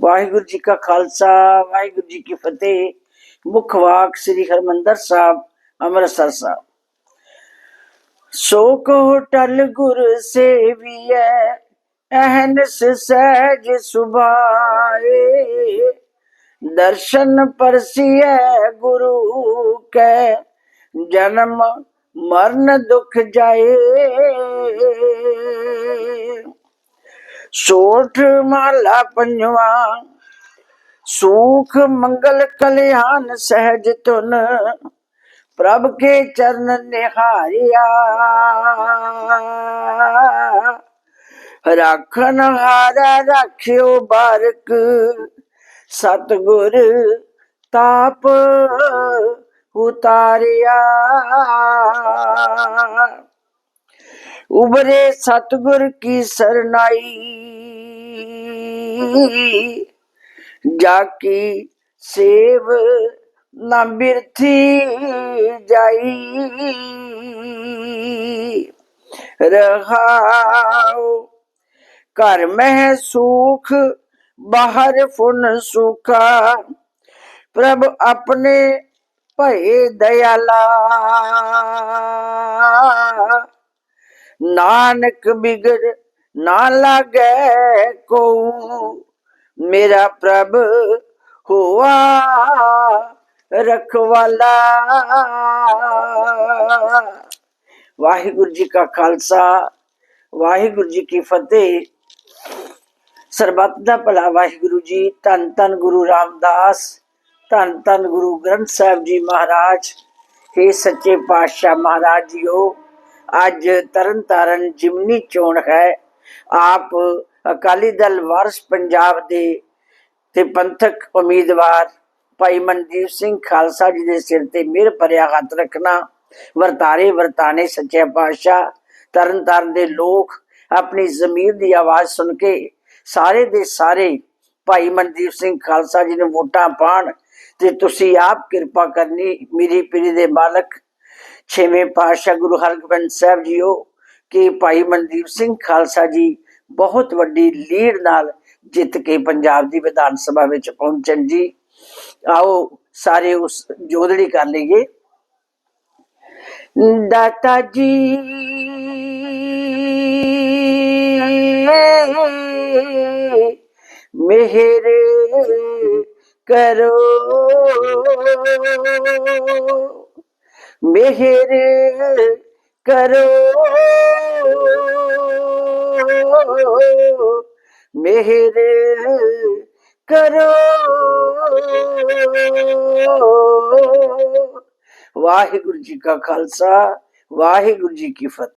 ਵਾਹਿਗੁਰੂ ਜੀ ਕਾ ਖਾਲਸਾ, ਵਾਹਿਗੁਰੂ ਜੀ ਕੀ ਫਤਿਹ। ਮੁੱਖ ਵਾਕ ਸ੍ਰੀ ਹਰਮੰਦਰ ਸਾਹਿਬ, ਅੰਮ੍ਰਿਤਸਰ ਸਾਹਿਬ। ਸੋ ਕੋ ਟਲ ਗੁਰ ਸੇਵੀਐ, ਅਹਨਸ ਸਹਿਜ ਸੁਭਾਏ। ਦਰਸ਼ਨ ਪਰਸੀਐ ਗੁਰੂ ਕੈ, ਜਨਮ ਮਰਨ ਦੁਖ ਜਾਏ। ਸੋਠ ਮਾਲਾ ਪੰਜਵਾ, ਸੁਖ ਮੰਗਲ ਕਲਿਆਣ ਸਹਿਜ ਤੁਨ ਪ੍ਰਭ ਕੇ ਚਰਨ ਨਿਹਾਰਿਆ। ਰਾਖਣ ਹਾਰਾ ਰੱਖਿਓ ਬਾਰਕ, ਸਤਗੁਰ ਤਾਪ ਉਤਾਰਿਆ। ਉਬਰੇ ਸਤਗੁਰ ਕੀ ਸਰਨਾਈ। ਜਾ ਕੀ ਸੇਵ ਨਾ ਬਿਰਥੀ ਜਾਈ। ਰਹਾਉ ਘਰ ਮਹਿ ਸੁਖ ਬਾਹਰ ਫੁਨ ਸੁਖਾ। ਪ੍ਰਭ ਆਪਣੇ ਭਏ ਦਇਆਲਾ। ਨਾਨਕ ਬਿਗੜ ਨਾ ਲਾਗੈ ਕੋ ਮੇਰਾ ਪ੍ਰਭ ਹੋਆ ਰਖਵਾਲਾ। ਵਾਹਿਗੁਰੂ ਜੀ ਕਾ ਖਾਲਸਾ, ਵਾਹਿਗੁਰੂ ਜੀ ਕੀ ਫਤਿਹ। ਸਰਬੱਤ ਦਾ ਭਲਾ ਵਾਹਿਗੁਰੂ ਜੀ, ਧੰਨ ਧੰਨ ਗੁਰੂ ਰਾਮਦਾਸ, ਧੰਨ ਧੰਨ ਗੁਰੂ ਗ੍ਰੰਥ ਸਾਹਿਬ ਜੀ ਮਹਾਰਾਜ हे ਸੱਚੇ ਪਾਤਸ਼ਾਹ ਮਹਾਰਾਜ ਜੀਓ। ਅੱਜ ਤਰਨ ਤਾਰਨ ਜਿਮਨੀ ਚੋਣ ਹੈ। ਆਪ ਅਕਾਲੀ ਦਲ ਵਾਰਸ ਪੰਜਾਬ ਦੇ ਤੇ ਪੰਥਕ ਉਮੀਦਵਾਰ ਭਾਈ ਮਨਦੀਪ ਸਿੰਘ ਖਾਲਸਾ ਜੀ ਦੇ ਸਿਰ ਤੇ ਮਿਹਰ ਭਰਿਆ ਹੱਥ ਰੱਖਣਾ, ਵਰਤਾਰੇ ਵਰਤਾਨੇ ਸੱਚੇ ਪਾਤਸ਼ਾਹ ਤਰਨ ਤਾਰਨ ਦੇ ਲੋਕ ਆਪਣੀ ਜ਼ਮੀਰ ਦੀ ਆਵਾਜ਼ ਸੁਣ ਕੇ ਸਾਰੇ ਦੇ ਸਾਰੇ ਭਾਈ ਮਨਦੀਪ ਸਿੰਘ ਖਾਲਸਾ ਜੀ ਨੂੰ ਵੋਟਾਂ ਪਾਣ ਤੇ ਤੁਸੀਂ ਆਪ ਕਿਰਪਾ ਕਰਨੀ, ਮੇਰੀ ਪੀਰੀ ਦੇ ਮਾਲਕ ਛੇਵੇਂ ਪਾਤਸ਼ਾਹ ਗੁਰੂ ਹਰਗੋਬਿੰਦ ਸਾਹਿਬ ਜੀਓ ਕਿ ਭਾਈ ਮਨਦੀਪ ਸਿੰਘ ਖਾਲਸਾ ਜੀ ਬਹੁਤ ਵੱਡੀ ਲੀਡ ਨਾਲ ਜਿੱਤ ਕੇ ਪੰਜਾਬ ਦੀ ਵਿਧਾਨ ਸਭਾ ਵਿੱਚ ਪਹੁੰਚਣ ਜੀ। ਆਓ ਸਾਰੇ ਉਸ ਜੋਦੜੀ ਕਰ ਲਈਏ। ਦਾਤਾ ਜੀ, ਮਿਹਰ ਕਰੋ। ਮਿਹਰ ਕਰੋ। ਮਿਹਰ ਕਰੋ। ਵਾਹਿਗੁਰੂ ਜੀ ਕਾ ਖਾਲਸਾ ਵਾਹਿਗੁਰੂ ਜੀ ਕੀ ਫਤਿਹ।